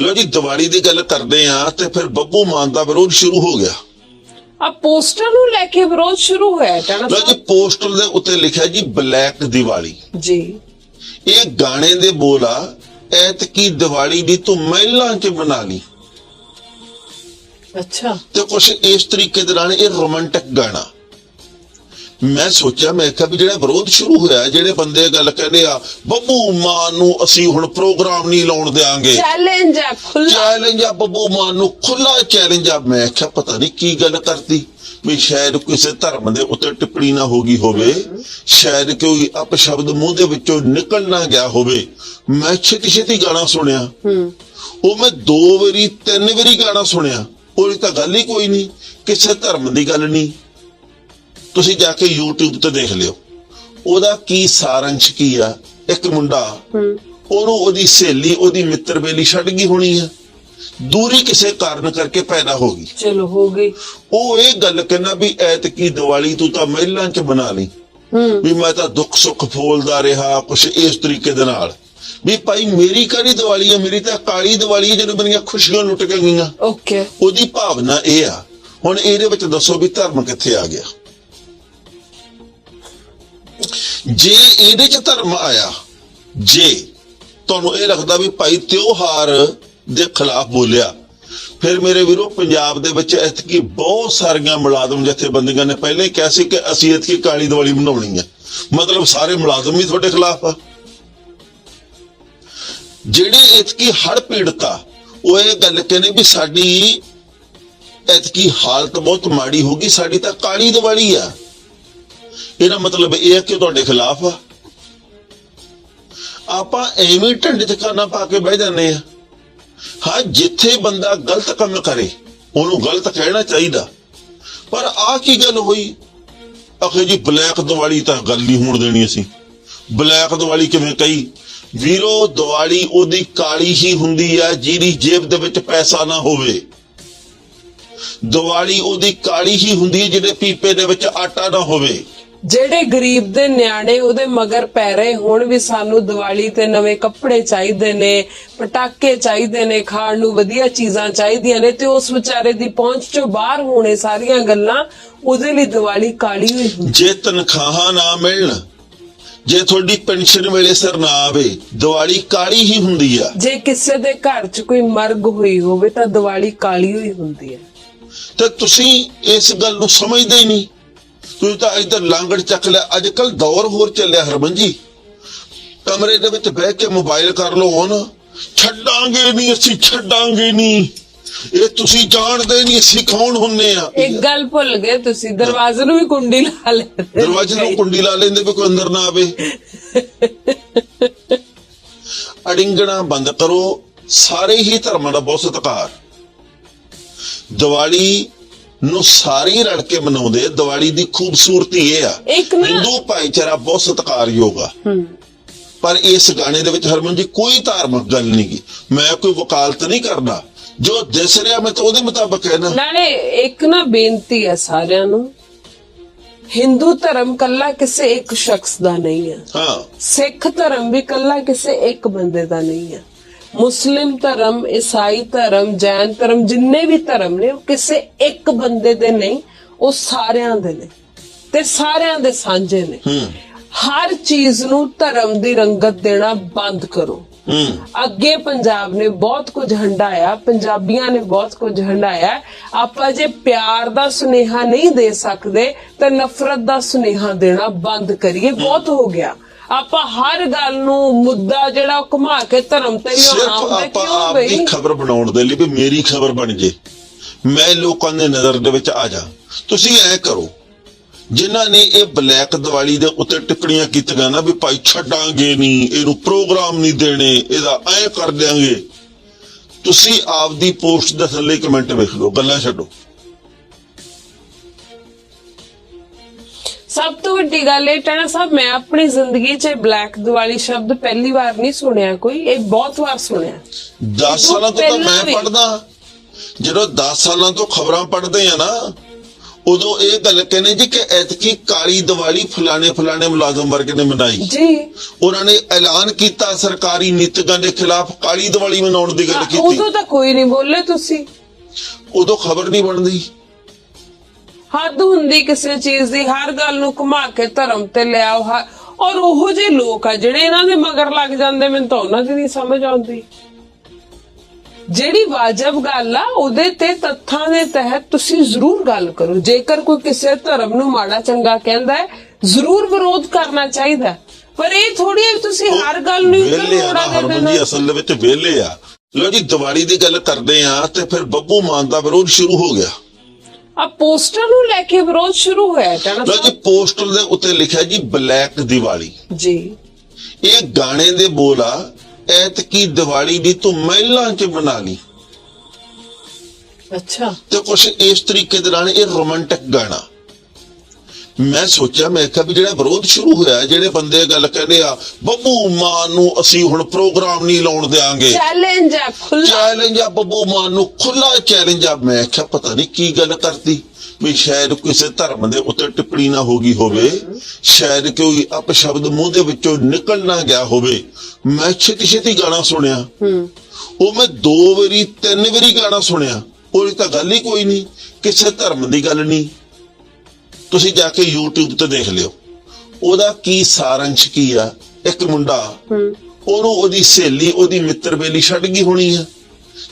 ਲੋ ਜੀ ਦੀਵਾਲੀ ਦੀ ਗੱਲ ਕਰਦੇ ਆ ਤੇ ਫਿਰ ਬੱਬੂ ਮਾਨ ਦਾ ਵਿਰੋਧ ਸ਼ੁਰੂ ਹੋ ਗਿਆ। ਆ ਪੋਸਟਰ ਨੂੰ ਲੈ ਕੇ ਵਿਰੋਧ ਸ਼ੁਰੂ ਹੋਇਆ ਟਾਣਾ ਲੋ ਜੀ ਪੋਸਟਰ ਦੇ ਉੱਤੇ ਲਿਖਿਆ ਜੀ ਬਲੈਕ ਦੀਵਾਲੀ। ਜੀ। ਇਹ ਗਾਣੇ ਦੇ ਬੋਲ ਆ ਐਤਕੀ ਦੀਵਾਲੀ ਦੀ ਤੂੰ ਮਹਿਲਾਂ ਚ ਮਨਾ ਲਈ। ਅੱਛਾ। ਤੇ ਕੁਛ ਇਸ ਤਰੀਕੇ ਦੇ ਨਾਲ ਇਹ ਰੋਮਾਂਟਿਕ ਗਾਣਾ। ਮੈਂ ਸੋਚਿਆ ਮੈਂ ਕਿਹਾ ਵੀ ਜਿਹੜਾ ਵਿਰੋਧ ਸ਼ੁਰੂ ਹੋਇਆ ਜਿਹੜੇ ਬੰਦੇ ਗੱਲ ਕਹਿੰਦੇ ਆ ਬੱਬੂ ਮਾਨ ਨੂੰ ਅਸੀਂ ਹੁਣ ਪ੍ਰੋਗਰਾਮ ਨਹੀਂ ਲਾਉਣ ਦੇਾਂਗੇ ਚੈਲੰਜ ਹੈ ਖੁੱਲਾ ਚੈਲੰਜ ਆ ਬੱਬੂ ਮਾਨ ਨੂੰ ਖੁੱਲਾ ਚੈਲੰਜ ਆ। ਮੈਂ ਕਿਹਾ ਪਤਾ ਨਹੀਂ ਕੀ ਗੱਲ ਕਰਦੀ ਵੀ ਸ਼ਾਇਦ ਕਿਸੇ ਧਰਮ ਦੇ ਉੱਤੇ ਟਿੱਪਣੀ ਨਾ ਹੋ ਗਈ ਹੋਵੇ ਸ਼ਾਇਦ ਕੋਈ ਅਪਸ਼ਬਦ ਮੂੰਹ ਦੇ ਵਿੱਚੋਂ ਨਿਕਲ ਨਾ ਗਿਆ ਹੋਵੇ। ਮੈਂ ਛੇਤੀ ਛੇਤੀ ਗਾਣਾ ਸੁਣਿਆ। ਉਹ ਮੈਂ ਦੋ ਵਾਰੀ ਤਿੰਨ ਵਾਰੀ ਗਾਣਾ ਸੁਣਿਆ। ਉਹਦੀ ਤਾਂ ਗੱਲ ਹੀ ਕੋਈ ਨਹੀਂ। ਕਿਸੇ ਧਰਮ ਦੀ ਗੱਲ ਨਹੀਂ। ਤੁਸੀਂ ਜਾ ਕੇ YouTube ਤੇ ਦੇਖ ਲਿਓ। ਉਹਦਾ ਕੀ ਸਾਰੰਸ਼ ਕੀ ਆ? ਇੱਕ ਮੁੰਡਾ ਉਹਨੂੰ ਉਹਦੀ ਸਹੇਲੀ ਉਹਦੀ ਮਿੱਤਰ ਬੇਲੀ ਛੱਡ ਗਈ ਹੋਣੀ ਆ। ਦੂਰੀ ਕਿਸੇ ਕਾਰਨ ਕਰਕੇ ਪੈਦਾ ਹੋ ਗਈ। ਚਲੋ ਹੋ ਗਈ। ਉਹ ਇਹ ਗੱਲ ਕਹਿੰਦਾ ਵੀ ਐਤਕੀ ਦੀਵਾਲੀ ਤੂੰ ਤਾਂ ਮਹਿਲਾਂ ਚ ਬਣਾ ਲਈ। ਵੀ ਮੈਂ ਤਾਂ ਦੁੱਖ ਸੁੱਖ ਫੋਲਦਾ ਰਿਹਾ ਕੁਛ ਇਸ ਤਰੀਕੇ ਦੇ ਨਾਲ। ਵੀ ਭਾਈ ਮੇਰੀ ਕਿਹੜੀ ਦੀਵਾਲੀ ਹੈ ਮੇਰੀ ਤਾਂ ਕਾਲੀ ਦੀਵਾਲੀ ਹੈ ਜਦੋਂ ਮੇਰੀਆਂ ਖੁਸ਼ੀਆਂ ਲੁੱਟ ਕੇ ਗਈਆਂ। ਓਕੇ। ਉਹਦੀ ਭਾਵਨਾ ਇਹ ਆ। ਹੁਣ ਇਹਦੇ ਵਿੱਚ ਦੱਸੋ ਵੀ ਧਰਮ ਕਿੱਥੇ ਆ ਗਿਆ। ਜੇ ਇਹਦੇ ਚ ਧਰਮ ਆਇਆ, ਜੇ ਤੁਹਾਨੂੰ ਇਹ ਲੱਗਦਾ ਵੀ ਭਾਈ ਤਿਉਹਾਰ ਦੇ ਖਿਲਾਫ ਬੋਲਿਆ, ਫਿਰ ਮੇਰੇ ਵੀਰੋ ਪੰਜਾਬ ਦੇ ਵਿੱਚ ਇਤਕੀ ਬਹੁਤ ਸਾਰੀਆਂ ਮੁਲਾਜ਼ਮ ਜਥੇਬੰਦੀਆਂ ਨੇ ਪਹਿਲਾਂ ਹੀ ਕਿਹਾ ਸੀ ਕਿ ਅਸੀਂ ਇਤਕੀ ਕਾਲੀ ਦੀਵਾਲੀ ਮਨਾਉਣੀ ਹੈ ਮਤਲਬ ਸਾਰੇ ਮੁਲਾਜ਼ਮ ਵੀ ਤੁਹਾਡੇ ਖਿਲਾਫ ਆ। ਜਿਹੜੇ ਇਤਕੀ ਹੜ ਪੀੜਤਾ ਉਹ ਇਹ ਗੱਲ ਕਹਿੰਦੇ ਵੀ ਸਾਡੀ ਇਤਕੀ ਹਾਲਤ ਬਹੁਤ ਮਾੜੀ ਹੋ ਗਈ, ਸਾਡੀ ਤਾਂ ਕਾਲੀ ਦੀਵਾਲੀ ਆ। ਇਹਦਾ ਮਤਲਬ ਇਹ ਹੈ ਕਿ ਤੁਹਾਡੇ ਖਿਲਾਫ ਆ। ਆਪਾਂ ਐਵੇਂ ਢੰਡ ਟਿਕਾਣਾ ਪਾ ਕੇ ਬਹਿ ਜਾਂਦੇ ਆ। ਹਾਂ, ਜਿੱਥੇ ਬੰਦਾ ਗਲਤ ਕੰਮ ਕਰੇ, ਉਹਨੂੰ ਗਲਤ ਕਹਿਣਾ ਚਾਹੀਦਾ। ਪਰ ਆ ਕੀ ਗੱਲ ਹੋਈ? ਅਖੇ ਜੀ, ਬਲੈਕ ਦੀਵਾਲੀ ਤਾਂ ਗੱਲ ਨਹੀਂ ਹੋਣ ਦੇਣੀ ਅਸੀਂ। ਬਲੈਕ ਦੀਵਾਲੀ ਕਿਵੇਂ ਕਹੀ? ਵੀਰੋ, ਦੀਵਾਲੀ ਉਹਦੀ ਕਾਲੀ ਹੀ ਹੁੰਦੀ ਆ, ਜਿਹਦੀ ਜੇਬ ਦੇ ਵਿੱਚ ਪੈਸਾ ਨਾ ਹੋਵੇ। ਦੀਵਾਲੀ ਉਹਦੀ ਕਾਲੀ ਹੀ ਹੁੰਦੀ ਹੈ ਜਿਹਦੇ ਪੀਪੇ ਦੇ ਵਿੱਚ ਆਟਾ ਨਾ ਹੋਵੇ। ਜਿਹੜੇ ਗਰੀਬ ਦੇ ਨਿਆਣੇ ਉਹਦੇ ਮਗਰ ਪੈ ਰਹੇ ਹੁਣ ਵੀ ਸਾਨੂੰ ਦੀਵਾਲੀ ਤੇ ਨਵੇਂ ਕੱਪੜੇ ਚਾਹੀਦੇ ਨੇ ਪਟਾਕੇ ਚਾਹੀਦੇ ਨੇ ਖਾਣ ਨੂੰ ਵਧੀਆ ਚੀਜ਼ਾਂ ਚਾਹੀਦੀਆਂ ਨੇ ਤੇ ਉਸ ਵਿਚਾਰੇ ਦੀ ਪਹੁੰਚ ਚੋਂ ਬਾਹਰ ਹੋਣੇ ਸਾਰੀਆਂ ਗੱਲਾਂ ਉਹਦੇ ਲਈ ਦੀਵਾਲੀ ਕਾਲੀ ਹੋਈ ਹੁੰਦੀ ਜੇ ਤਨਖਾਹਾਂ ਨਾ ਮਿਲਣ ਜੇ ਤੁਹਾਡੀ ਪੈਨਸ਼ਨ ਵੇਲੇ ਸਿਰ ਨਾ ਆਵੇ ਦੀਵਾਲੀ ਕਾਲੀ ਹੀ ਹੁੰਦੀ ਆ। ਜੇ ਕਿਸੇ ਦੇ ਘਰ 'ਚ ਕੋਈ ਮਰਗ ਹੋਈ ਹੋਵੇ ਤਾਂ ਦੀਵਾਲੀ ਕਾਲੀ ਹੋਈ ਹੁੰਦੀ ਹੈ। ਤੇ ਤੁਸੀਂ ਇਸ ਗੱਲ ਨੂੰ ਸਮਝਦੇ ਹੀ ਨਹੀਂ। ਤੁਸੀਂ ਤਾਂ ਇੱਧਰ ਲਾਂਗੜ ਚੱਕ ਲਿਆ। ਅੱਜ ਕੱਲ ਦੌਰ ਹੋਰ ਚੱਲਿਆ ਹਰਮਨ ਜੀ। ਕਮਰੇ ਦੇ ਵਿੱਚ ਬਹਿ ਕੇ ਮੋਬਾਈਲ ਕਰ ਲਓ ਹੁਣ। ਛੱਡਾਂਗੇ ਨਹੀਂ ਅਸੀਂ ਛੱਡਾਂਗੇ ਨਹੀਂ। ਇਹ ਤੁਸੀਂ ਜਾਣਦੇ ਨਹੀਂ ਅਸੀਂ ਕੌਣ ਹੁੰਨੇ ਆ? ਇੱਕ ਗੱਲ ਭੁੱਲ ਗਏ ਤੁਸੀਂ ਦਰਵਾਜ਼ੇ ਨੂੰ ਵੀ ਕੁੰਡੀ ਲਾ ਲੈਂਦੇ ਦਰਵਾਜ਼ੇ ਨੂੰ ਕੁੰਡੀ ਲਾ ਲੈਂਦੇ ਵੀ ਕੋਈ ਅੰਦਰ ਨਾ ਆਵੇ। ਅੜਿੰਗਣਾ ਬੰਦ ਕਰੋ। ਸਾਰੇ ਹੀ ਧਰਮਾਂ ਦਾ ਬਹੁਤ ਸਤਿਕਾਰ। ਦੀਵਾਲੀ ਨੂੰ ਸਾਰੇ ਹੀ ਰਲ ਕੇ ਮਨਾਉਂਦੇ ਆ। ਦੀਵਾਲੀ ਦੀ ਖੂਬਸੂਰਤੀ ਇਹ ਆ। ਇੱਕ ਨਾ- ਹਿੰਦੂ ਭਾਈਚਾਰਾ ਬਹੁਤ ਸਤਿਕਾਰਯੋਗ ਆ। ਹੂੰ। ਪਰ ਇਸ ਗਾਣੇ ਦੇ ਵਿੱਚ ਹਰਮਨ ਜੀ ਕੋਈ ਧਾਰਮਿਕ ਗੱਲ ਨਹੀਂ ਗੀ। ਮੈਂ ਕੋਈ ਵਕਾਲਤ ਨਹੀਂ ਕਰਦਾ। ਜੋ ਦਿਸ ਰਿਹਾ ਮੈਂ ਤਾਂ ਉਹਦੇ ਮੁਤਾਬਕ ਕਹਿਣਾ। ਨਾਲੇ ਇੱਕ ਨਾ ਬੇਨਤੀ ਹੈ ਸਾਰਿਆਂ ਨੂੰ। ਹਿੰਦੂ ਧਰਮ ਕੱਲਾ ਕਿਸੇ ਇੱਕ ਸ਼ਖਸ ਦਾ ਨਹੀਂ ਹੈ ਹਾਂ। ਸਿੱਖ ਧਰਮ ਵੀ ਕੱਲਾ ਕਿਸੇ ਇੱਕ ਬੰਦੇ ਦਾ ਨਹੀਂ ਹੈ ਮੁਸਲਿਮ ਧਰਮ ਈਸਾਈ ਧਰਮ ਜੈਨ ਧਰਮ ਜਿੰਨੇ ਵੀ ਧਰਮ ਨੇ ਉਹ ਕਿਸੇ ਇੱਕ ਬੰਦੇ ਦੇ ਨਹੀਂ ਉਹ ਸਾਰਿਆਂ ਦੇ ਨੇ ਤੇ ਸਾਰਿਆਂ ਦੇ ਸਾਂਝੇ ਨੇ। ਹਰ ਚੀਜ਼ ਨੂੰ ਧਰਮ ਦੀ ਰੰਗਤ ਦੇਣਾ ਬੰਦ ਕਰੋ। ਅੱਗੇ ਪੰਜਾਬ ਨੇ ਬਹੁਤ ਕੁਝ ਹੰਡਾਇਆ ਪੰਜਾਬੀਆਂ ਨੇ ਬਹੁਤ ਕੁਝ ਹੰਡਾਇਆ ਆਪਾਂ ਜੇ ਪਿਆਰ ਦਾ ਸੁਨੇਹਾ ਨਹੀਂ ਦੇ ਸਕਦੇ ਤਾਂ ਨਫ਼ਰਤ ਦਾ ਸੁਨੇਹਾ ਦੇਣਾ ਬੰਦ ਕਰੀਏ। ਬਹੁਤ ਹੋ ਗਿਆ। ਆਪਾਂ ਹਰ ਗੱਲ ਨੂੰ ਮੁੱਦਾ ਜਿਹੜਾ ਉਹ ਘੁਮਾ ਕੇ ਧਰਮ ਤੇ ਲਿਆਉਣਾ ਕਿਉਂ ਬਈ? ਦੀ ਖਬਰ ਬਣਾਉਣ ਦੇ ਲਈ ਵੀ ਮੇਰੀ ਖਬਰ ਬਣ ਜੇ। ਮੈਂ ਲੋਕਾਂ ਦੇ ਨਜ਼ਰ ਦੇ ਵਿੱਚ ਆ ਜਾ। ਤੁਸੀਂ ਐ ਕਰੋ ਜਿਨ੍ਹਾਂ ਨੇ ਇਹ ਬਲੈਕ ਦੀਵਾਲੀ ਦੇ ਉੱਤੇ ਟਿੱਪਣੀਆਂ ਕੀਤੀਆਂ ਨਾ ਵੀ ਭਾਈ ਛੱਡਾਂਗੇ ਨਹੀਂ ਇਹਨੂੰ ਪ੍ਰੋਗਰਾਮ ਨਹੀਂ ਦੇਣੇ ਇਹਦਾ ਐ ਕਰ ਦਿਆਂਗੇ। ਤੁਸੀਂ ਆਪਦੀ ਪੋਸਟ ਦੇ ਥੱਲੇ ਕਮੈਂਟ ਵੇਖ ਲਓ ਗੱਲਾਂ ਛੱਡੋ। ਸਭ ਤੋਂ ਵੱਡੀ ਗੱਲ ਇਹ ਟਣਾ ਸਾਹਿਬ ਮੈਂ ਆਪਣੀ ਜ਼ਿੰਦਗੀ 'ਚ ਬਲੈਕ ਦੀਵਾਲੀ ਸ਼ਬਦ ਪਹਿਲੀ ਵਾਰ ਨਹੀਂ ਸੁਣਿਆ ਕੋਈ ਇਹ ਬਹੁਤ ਵਾਰ ਸੁਣਿਆ। 10 ਸਾਲਾਂ ਤੋਂ ਤਾਂ ਮੈਂ। ਪੜਦਾ ਜਦੋਂ 10 ਸਾਲਾਂ ਤੋਂ ਖਬਰਾਂ ਪੜ੍ਹਦੇ ਆ ਨਾ ਉਦੋਂ ਇਹ ਗੱਲ ਕਹਿੰਦੇ ਜੀ ਕਿ ਐਤਕੀ ਕਾਲੀ ਦੀਵਾਲੀ ਫਲਾਣੇ ਫਲਾਣੇ ਮੁਲਾਜ਼ਮ ਵਰਗ ਨੇ ਮਨਾਈ। ਜੀ। ਉਹਨਾਂ ਨੇ ਐਲਾਨ ਕੀਤਾ ਸਰਕਾਰੀ ਨੀਤੀਆਂ ਦੇ ਖਿਲਾਫ ਕਾਲੀ ਦੀਵਾਲੀ ਮਨਾਉਣ ਦੀ ਗੱਲ ਕੀਤੀ। ਉਦੋਂ ਤਾਂ ਕੋਈ ਨਹੀਂ ਬੋਲੇ ਤੁਸੀਂ। ਉਦੋਂ ਖਬਰ ਨਹੀਂ ਬਣਦੀ। ਹੱਦ ਹੁੰਦੀ ਕਿਸੇ ਚੀਜ਼ ਦੀ ਹਰ ਗੱਲ ਨੂੰ ਘੁਮਾ ਕੇ ਧਰਮ ਤੇ ਲਿਆਓ ਔਰ ਉਹੋ ਜਿਹੇ ਲੋਕ ਆ ਜਿਹੜੇ ਇਹਨਾਂ ਦੇ ਮਗਰ ਲੱਗ ਜਾਂਦੇ ਮੈਨੂੰ ਤਾਂ ਉਹਨਾਂ ਦੀ ਨਹੀਂ ਸਮਝ ਆਉਂਦੀ। ਜਿਹੜੀ ਵਾਜਬ ਗੱਲ ਆ ਉਹਦੇ ਤੇ ਤੱਥਾਂ ਦੇ ਤਹਿਤ ਤੁਸੀਂ ਜ਼ਰੂਰ ਗੱਲ ਕਰੋ। ਜੇਕਰ ਕੋਈ ਕਿਸੇ ਧਰਮ ਨੂੰ ਮਾੜਾ ਚੰਗਾ ਕਹਿੰਦਾ ਹੈ ਜ਼ਰੂਰ ਵਿਰੋਧ ਕਰਨਾ ਚਾਹੀਦਾ। ਪਰ ਇਹ ਥੋੜੀ ਤੁਸੀਂ ਹਰ ਗੱਲ ਨੂੰ ਵਿਹਲੇ ਆ ਨਾ ਹਰਮਨ ਜੀ ਅਸਲ ਦੇ ਵਿੱਚ ਵਿਹਲੇ ਆ। ਲੋ ਜੀ ਦੀਵਾਲੀ ਦੀ ਗੱਲ ਕਰਦੇ ਆ ਤੇ ਫਿਰ ਬੱਬੂ ਮਾਨ ਦਾ ਵਿਰੋਧ ਸ਼ੁਰੂ ਹੋ ਗਿਆ। ਆ ਪੋਸਟਰ ਨੂੰ ਲੈ ਕੇ ਵਿਰੋਧ ਸ਼ੁਰੂ ਹੋਇਆ ਟਣਾ ਲੋ ਜੀ ਪੋਸਟਰ ਦੇ ਉੱਤੇ ਲਿਖਿਆ ਜੀ ਬਲੈਕ ਦੀਵਾਲੀ। ਜੀ। ਇਹ ਗਾਣੇ ਦੇ ਬੋਲ ਆ ਐਤਕੀ ਦੀਵਾਲੀ ਦੀ ਤੂੰ ਮਹਿਲਾਂ 'ਚ ਮਨਾ ਲਈ। ਅੱਛਾ। ਤੇ ਕੁਛ ਇਸ ਤਰੀਕੇ ਦੇ ਨਾਲ ਇਹ ਰੋਮਾਂਟਿਕ ਗਾਣਾ। ਮੈਂ ਸੋਚਿਆ ਮੈਂ ਕਿਹਾ ਵੀ ਜਿਹੜਾ ਵਿਰੋਧ ਸ਼ੁਰੂ ਹੋਇਆ ਜਿਹੜੇ ਬੰਦੇ ਗੱਲ ਕਹਿੰਦੇ ਆ ਬੱਬੂ ਮਾਨ ਨੂੰ ਅਸੀਂ ਹੁਣ ਪ੍ਰੋਗਰਾਮ ਨਹੀਂ ਲਾਉਣ ਦੇਾਂਗੇ ਚੈਲੰਜ ਆ ਖੁੱਲਾ ਚੈਲੰਜ ਆ ਬੱਬੂ ਮਾਨ ਨੂੰ ਖੁੱਲਾ ਚੈਲੰਜ ਆ। ਮੈਂ ਕਿਹਾ ਪਤਾ ਨਹੀਂ ਕੀ ਗੱਲ ਕਰਤੀ ਵੀ ਸ਼ਾਇਦ ਕਿਸੇ ਧਰਮ ਦੇ ਉੱਤੇ ਟਿੱਪਣੀ ਨਾ ਹੋ ਗਈ ਹੋਵੇ ਸ਼ਾਇਦ ਕੋਈ ਅਪਸ਼ਬਦ ਮੂੰਹ ਦੇ ਵਿੱਚੋਂ ਨਿਕਲ ਨਾ ਗਿਆ ਹੋਵੇ। ਮੈਂ ਛੇਤੀ ਛੇਤੀ ਗਾਣਾ ਸੁਣਿਆ। ਉਹ ਮੈਂ ਦੋ ਵਾਰੀ ਤਿੰਨ ਵਾਰੀ ਗਾਣਾ ਸੁਣਿਆ। ਉਹਦੀ ਤਾਂ ਗੱਲ ਹੀ ਕੋਈ ਨਹੀਂ ਕਿਸੇ ਧਰਮ ਦੀ ਗੱਲ ਨਹੀਂ। ਤੁਸੀਂ ਜਾ ਕੇ YouTube ਤੇ ਦੇਖ ਲਿਓ। ਉਹਦਾ ਕੀ ਸਾਰੰਸ਼ ਕੀ ਆ? ਇੱਕ ਮੁੰਡਾ ਹੂੰ। ਉਹਨੂੰ ਉਹਦੀ ਸਹੇਲੀ ਉਹਦੀ ਮਿੱਤਰ ਬੇਲੀ ਛੱਡ ਗਈ ਹੋਣੀ ਆ।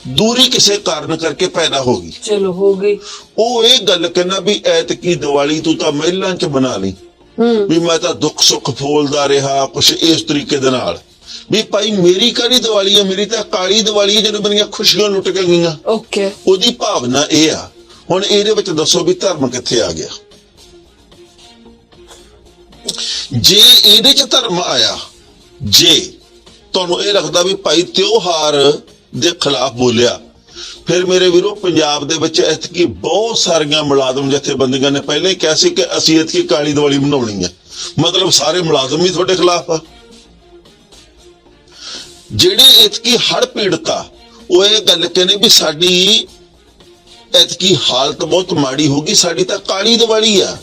ਦੂਰੀ ਕਿਸੇ ਕਾਰਨ ਕਰਕੇ ਪੈਦਾ ਹੋ ਗਈ। ਚਲੋ ਹੋ ਗਈ। ਉਹ ਇਹ ਗੱਲ ਕਹਿੰਦਾ ਵੀ ਐਤਕੀ ਦੀਵਾਲੀ ਤੂੰ ਤਾਂ ਮਹਿਲਾਂ 'ਚ ਬਣਾ ਲਈ। ਹੂੰ। ਵੀ ਮੈਂ ਤਾਂ ਦੁੱਖ ਸੁੱਖ ਫੋਲਦਾ ਰਿਹਾ ਕੁਛ ਇਸ ਤਰੀਕੇ ਦੇ ਨਾਲ। ਵੀ ਭਾਈ ਮੇਰੀ ਕਾਹਦੀ ਦੀਵਾਲੀ ਹੈ ਮੇਰੀ ਤਾਂ ਕਾਲੀ ਦੀਵਾਲੀ ਹੈ ਜਦੋਂ ਮੇਰੀਆਂ ਖੁਸ਼ੀਆਂ ਲੁੱਟ ਕੇ ਗਈਆਂ। ਓਕੇ। ਉਹਦੀ ਭਾਵਨਾ ਇਹ ਆ। ਹੁਣ ਇਹਦੇ ਵਿੱਚ ਦੱਸੋ ਵੀ ਧਰਮ ਕਿੱਥੇ ਆ ਗਿਆ। ਜੇ ਇਹਦੇ ਚ ਧਰਮ ਆਇਆ, ਜੇ ਤੁਹਾਨੂੰ ਇਹ ਲੱਗਦਾ ਵੀ ਭਾਈ ਤਿਉਹਾਰ ਦੇ ਖਿਲਾਫ ਬੋਲਿਆ, ਫਿਰ ਮੇਰੇ ਵੀਰੋ ਪੰਜਾਬ ਦੇ ਵਿੱਚ ਇਤਕੀ ਬਹੁਤ ਸਾਰੀਆਂ ਮੁਲਾਜ਼ਮ ਜਥੇਬੰਦੀਆਂ ਨੇ ਪਹਿਲਾਂ ਹੀ ਕਿਹਾ ਸੀ ਕਿ ਅਸੀਂ ਇਤਕੀ ਕਾਲੀ ਦੀਵਾਲੀ ਮਨਾਉਣੀ ਹੈ ਮਤਲਬ ਸਾਰੇ ਮੁਲਾਜ਼ਮ ਵੀ ਤੁਹਾਡੇ ਖਿਲਾਫ ਆ। ਜਿਹੜੇ ਇਤਕੀ ਹੜ ਪੀੜਤਾ ਉਹ ਇਹ ਗੱਲ ਕਹਿੰਦੇ ਵੀ ਸਾਡੀ ਇਤਕੀ ਹਾਲਤ ਬਹੁਤ ਮਾੜੀ ਹੋ ਗਈ, ਸਾਡੀ ਤਾਂ ਕਾਲੀ ਦੀਵਾਲੀ ਆ।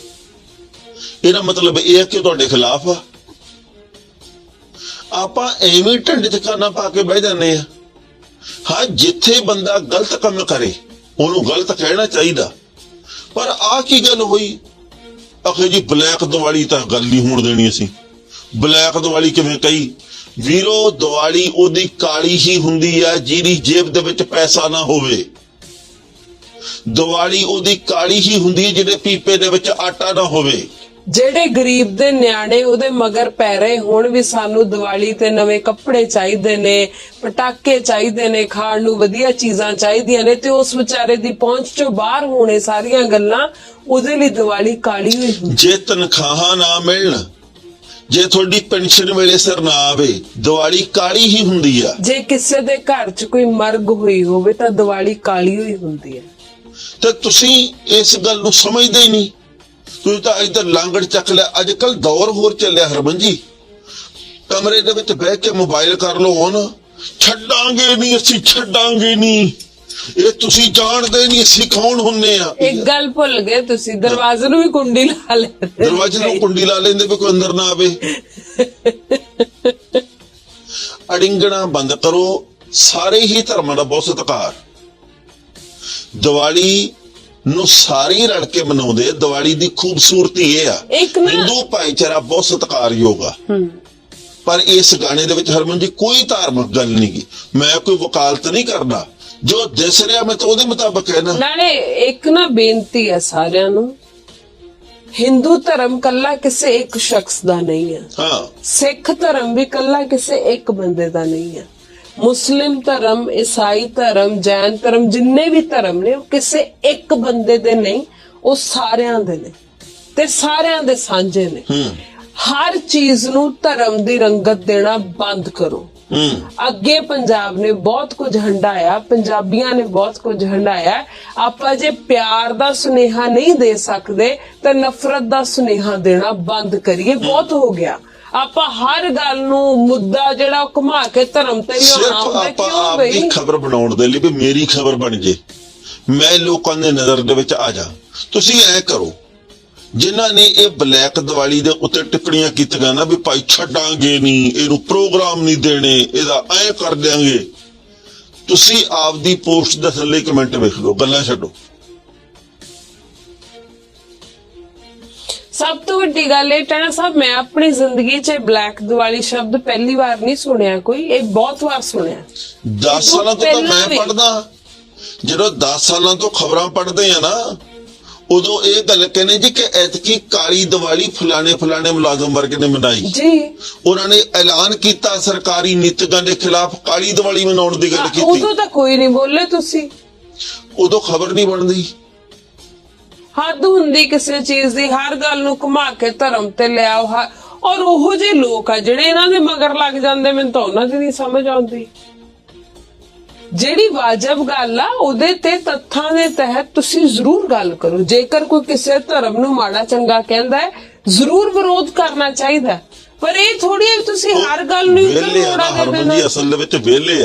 ਇਹਦਾ ਮਤਲਬ ਇਹ ਹੈ ਕਿ ਉਹ ਤੁਹਾਡੇ ਖਿਲਾਫ ਆ। ਆਪਾਂ ਐਵੇਂ ਢੰਡ ਚ ਕਾਨਾ ਪਾ ਕੇ ਬਹਿ ਜਾਂਦੇ ਆ। ਹਾਂ, ਜਿੱਥੇ ਬੰਦਾ ਗਲਤ ਕੰਮ ਕਰੇ, ਉਹਨੂੰ ਗਲਤ ਕਹਿਣਾ ਚਾਹੀਦਾ। ਪਰ ਆ ਕੀ ਗੱਲ ਹੋਈ? ਅਖੇ ਜੀ, ਬਲੈਕ ਦੀਵਾਲੀ ਤਾਂ ਗੱਲ ਨਹੀਂ ਹੋਣ ਦੇਣੀ ਅਸੀਂ। ਬਲੈਕ ਦੀਵਾਲੀ ਕਿਵੇਂ ਕਹੀ? ਵੀਰੋ, ਦੀਵਾਲੀ ਉਹਦੀ ਕਾਲੀ ਹੀ ਹੁੰਦੀ ਆ, ਜਿਹਦੀ ਜੇਬ ਦੇ ਵਿੱਚ ਪੈਸਾ ਨਾ ਹੋਵੇ। ਦੀਵਾਲੀ ਉਹਦੀ ਕਾਲੀ ਹੀ ਹੁੰਦੀ ਹੈ ਜਿਹਦੇ ਪੀਪੇ ਦੇ ਵਿੱਚ ਆਟਾ ਨਾ ਹੋਵੇ। ਜਿਹੜੇ ਗਰੀਬ ਦੇ ਨਿਆਣੇ ਉਹਦੇ ਮਗਰ ਪੈ ਰਹੇ ਹੁਣ ਵੀ ਸਾਨੂੰ ਦੀਵਾਲੀ ਤੇ ਨਵੇਂ ਕੱਪੜੇ ਚਾਹੀਦੇ ਨੇ ਪਟਾਕੇ ਚਾਹੀਦੇ ਨੇ ਖਾਣ ਨੂੰ ਵਧੀਆ ਚੀਜ਼ਾਂ ਚਾਹੀਦੀਆਂ ਨੇ ਤੇ ਉਸ ਵਿਚਾਰੇ ਦੀ ਪਹੁੰਚ ਚੋਂ ਬਾਹਰ ਹੋਣੇ ਸਾਰੀਆਂ ਗੱਲਾਂ ਉਹਦੇ ਲਈ ਦੀਵਾਲੀ ਕਾਲੀ ਹੋਈ ਹੁੰਦੀ ਜੇ ਤਨਖਾਹਾਂ ਨਾ ਮਿਲਣ ਜੇ ਤੁਹਾਡੀ ਪੈਨਸ਼ਨ ਵੇਲੇ ਸਿਰ ਨਾ ਆਵੇ ਦੀਵਾਲੀ ਕਾਲੀ ਹੀ ਹੁੰਦੀ ਆ। ਜੇ ਕਿਸੇ ਦੇ ਘਰ 'ਚ ਕੋਈ ਮਰਗ ਹੋਈ ਹੋਵੇ ਤਾਂ ਦੀਵਾਲੀ ਕਾਲੀ ਹੋਈ ਹੁੰਦੀ ਹੈ। ਤੇ ਤੁਸੀਂ ਇਸ ਗੱਲ ਨੂੰ ਸਮਝਦੇ ਹੀ ਨਹੀਂ। ਤੁਸੀਂ ਤਾਂ ਇੱਧਰ ਲਾਂਗੜ ਚੱਕ ਲਿਆ। ਅੱਜ ਕੱਲ ਦੌਰ ਹੋਰ ਚੱਲਿਆ ਹਰਮਨ ਜੀ। ਕਮਰੇ ਦੇ ਵਿੱਚ ਬਹਿ ਕੇ ਮੋਬਾਈਲ ਕਰ ਲਓ ਹੁਣ। ਛੱਡਾਂਗੇ ਨਹੀਂ ਅਸੀਂ ਛੱਡਾਂਗੇ ਨਹੀਂ। ਇਹ ਤੁਸੀਂ ਜਾਣਦੇ ਨਹੀਂ ਅਸੀਂ ਕੌਣ ਹੁੰਨੇ ਆ? ਇੱਕ ਗੱਲ ਭੁੱਲ ਗਏ ਤੁਸੀਂ ਦਰਵਾਜ਼ੇ ਨੂੰ ਵੀ ਕੁੰਡੀ ਲਾ ਲੈ। ਦਰਵਾਜ਼ੇ ਨੂੰ ਕੁੰਡੀ ਲਾ ਲੈਂਦੇ ਵੀ ਕੋਈ ਅੰਦਰ ਨਾ ਆਵੇ। ਅੜਿੰਗਣਾ ਬੰਦ ਕਰੋ। ਸਾਰੇ ਹੀ ਧਰਮਾਂ ਦਾ ਬਹੁਤ ਸਤਿਕਾਰ। ਦੀਵਾਲੀ ਨੂੰ ਸਾਰੇ ਹੀ ਰਲ ਕੇ ਮਨਾਉਂਦੇ। ਦੀਵਾਲੀ ਦੀ ਖੂਬਸੂਰਤੀ ਇਹ ਆ। ਇੱਕ ਨਾ- ਹਿੰਦੂ ਭਾਈਚਾਰਾ ਬਹੁਤ ਸਤਿਕਾਰਯੋਗ ਆ। ਹੂੰ। ਪਰ ਇਸ ਗਾਣੇ ਦੇ ਵਿੱਚ ਹਰਮਨ ਜੀ ਕੋਈ ਧਾਰਮਿਕ ਗੱਲ ਨਹੀਂ ਗੀ। ਮੈਂ ਕੋਈ ਵਕਾਲਤ ਨਹੀਂ ਕਰਦਾ। ਜੋ ਦਿਸ ਰਿਹਾ ਮੈਂ ਤਾਂ ਉਹਦੇ ਮੁਤਾਬਕ ਕਹਿਣਾ। ਨਾਲੇ ਇੱਕ ਨਾ ਬੇਨਤੀ ਹੈ ਸਾਰਿਆਂ ਨੂੰ। ਹਿੰਦੂ ਧਰਮ ਕੱਲਾ ਕਿਸੇ ਇੱਕ ਸ਼ਖਸ ਦਾ ਨਹੀਂ ਹੈ ਹਾਂ। ਸਿੱਖ ਧਰਮ ਵੀ ਕੱਲਾ ਕਿਸੇ ਇੱਕ ਬੰਦੇ ਦਾ ਨਹੀਂ ਹੈ ਮੁਸਲਿਮ ਧਰਮ ਈਸਾਈ ਧਰਮ ਜੈਨ ਧਰਮ ਜਿੰਨੇ ਵੀ ਧਰਮ ਨੇ ਉਹ ਕਿਸੇ ਇੱਕ ਬੰਦੇ ਦੇ ਨਹੀਂ ਉਹ ਸਾਰਿਆਂ ਦੇ ਨੇ ਤੇ ਸਾਰਿਆਂ ਦੇ ਸਾਂਝੇ ਨੇ। ਹਰ ਚੀਜ਼ ਨੂੰ ਧਰਮ ਦੀ ਰੰਗਤ ਦੇਣਾ ਬੰਦ ਕਰੋ। ਅੱਗੇ ਪੰਜਾਬ ਨੇ ਬਹੁਤ ਕੁਝ ਹੰਡਾਇਆ ਪੰਜਾਬੀਆਂ ਨੇ ਬਹੁਤ ਕੁਝ ਹੰਡਾਇਆ ਆਪਾਂ ਜੇ ਪਿਆਰ ਦਾ ਸੁਨੇਹਾ ਨਹੀਂ ਦੇ ਸਕਦੇ ਤਾਂ ਨਫ਼ਰਤ ਦਾ ਸੁਨੇਹਾ ਦੇਣਾ ਬੰਦ ਕਰੀਏ। ਬਹੁਤ ਹੋ ਗਿਆ। ਆਪਾਂ ਹਰ ਗੱਲ ਨੂੰ ਮੁੱਦਾ ਜਿਹੜਾ ਉਹ ਘੁਮਾ ਕੇ ਧਰਮ ਤੇ ਲਿਆਉਣਾ ਸਿਰਫ ਆਪਾਂ ਕਿਉਂ ਆਪ ਬਈ? ਦੀ ਖਬਰ ਬਣਾਉਣ ਦੇ ਲਈ ਵੀ ਮੇਰੀ ਖਬਰ ਬਣ ਜੇ। ਮੈਂ ਲੋਕਾਂ ਦੇ ਨਜ਼ਰ ਦੇ ਵਿੱਚ ਆ ਜਾ। ਤੁਸੀਂ ਐ ਕਰੋ ਜਿਨ੍ਹਾਂ ਨੇ ਇਹ ਬਲੈਕ ਦੀਵਾਲੀ ਦੇ ਉੱਤੇ ਟਿੱਪਣੀਆਂ ਕੀਤੀਆਂ ਨਾ ਵੀ ਭਾਈ ਛੱਡਾਂਗੇ ਨਹੀਂ ਇਹਨੂੰ ਪ੍ਰੋਗਰਾਮ ਨਹੀਂ ਦੇਣੇ ਇਹਦਾ ਐ ਕਰ ਦਿਆਂਗੇ। ਤੁਸੀਂ ਆਪਦੀ ਪੋਸਟ ਦੇ ਥੱਲੇ ਕਮੈਂਟ ਵੇਖ ਲਓ ਗੱਲਾਂ ਛੱਡੋ। ਸਭ ਤੋਂ ਵੱਡੀ ਗੱਲ ਇਹ ਟਾਣਾ ਸਾਹਿਬ ਮੈਂ ਆਪਣੀ ਜ਼ਿੰਦਗੀ 'ਚ ਬਲੈਕ ਦੀਵਾਲੀ ਸ਼ਬਦ ਪਹਿਲੀ ਵਾਰ ਨਹੀਂ ਸੁਣਿਆ ਕੋਈ ਇਹ ਬਹੁਤ ਵਾਰ ਸੁਣਿਆ। 10 ਸਾਲਾਂ ਤੋਂ ਤਾਂ ਮੈਂ। ਪੜਦਾ ਜਦੋਂ 10 ਸਾਲਾਂ ਤੋਂ ਖਬਰਾਂ ਪੜ੍ਹਦੇ ਆ ਨਾ ਉਦੋਂ ਇਹ ਗੱਲ ਕਹਿੰਦੇ ਜੀ ਕਿ ਐਤਕੀ ਕਾਲੀ ਦੀਵਾਲੀ ਫਲਾਣੇ ਫਲਾਣੇ ਮੁਲਾਜ਼ਮ ਵਰਗ ਨੇ ਮਨਾਈ। ਜੀ। ਉਹਨਾਂ ਨੇ ਐਲਾਨ ਕੀਤਾ ਸਰਕਾਰੀ ਨੀਤੀਆਂ ਦੇ ਖਿਲਾਫ ਕਾਲੀ ਦੀਵਾਲੀ ਮਨਾਉਣ ਦੀ ਗੱਲ ਕੀਤੀ। ਉਦੋਂ ਤਾਂ ਕੋਈ ਨਹੀਂ ਬੋਲੇ ਤੁਸੀਂ। ਉਦੋਂ ਖਬਰ ਨਹੀਂ ਬਣਦੀ। ਹੱਦ ਹੁੰਦੀ ਕਿਸੇ ਚੀਜ਼ ਦੀ ਹਰ ਗੱਲ ਨੂੰ ਘੁਮਾ ਕੇ ਧਰਮ ਤੇ ਲਿਆਓ ਔਰ ਉਹੋ ਜਿਹੇ ਲੋਕ ਆ ਜਿਹੜੇ ਇਹਨਾਂ ਦੇ ਮਗਰ ਲੱਗ ਜਾਂਦੇ ਮੈਨੂੰ ਤਾਂ ਉਹਨਾਂ ਦੀ ਨਹੀਂ ਸਮਝ ਆਉਂਦੀ। ਜਿਹੜੀ ਵਾਜਬ ਗੱਲ ਆ ਉਹਦੇ ਤੇ ਤੱਥਾਂ ਦੇ ਤਹਿਤ ਤੁਸੀਂ ਜ਼ਰੂਰ ਗੱਲ ਕਰੋ। ਜੇਕਰ ਕੋਈ ਕਿਸੇ ਧਰਮ ਨੂੰ ਮਾੜਾ ਚੰਗਾ ਕਹਿੰਦਾ ਹੈ ਜ਼ਰੂਰ ਵਿਰੋਧ ਕਰਨਾ ਚਾਹੀਦਾ ਪਰ ਇਹ ਥੋੜੀ ਤੁਸੀਂ ਹਰ ਗੱਲ ਨੂੰ ਇੱਕ ਮੋੜਾ ਦੇ ਦੇਣਾ ਅਸਲ ਦੇ ਵਿੱਚ ਵਿਹਲੇ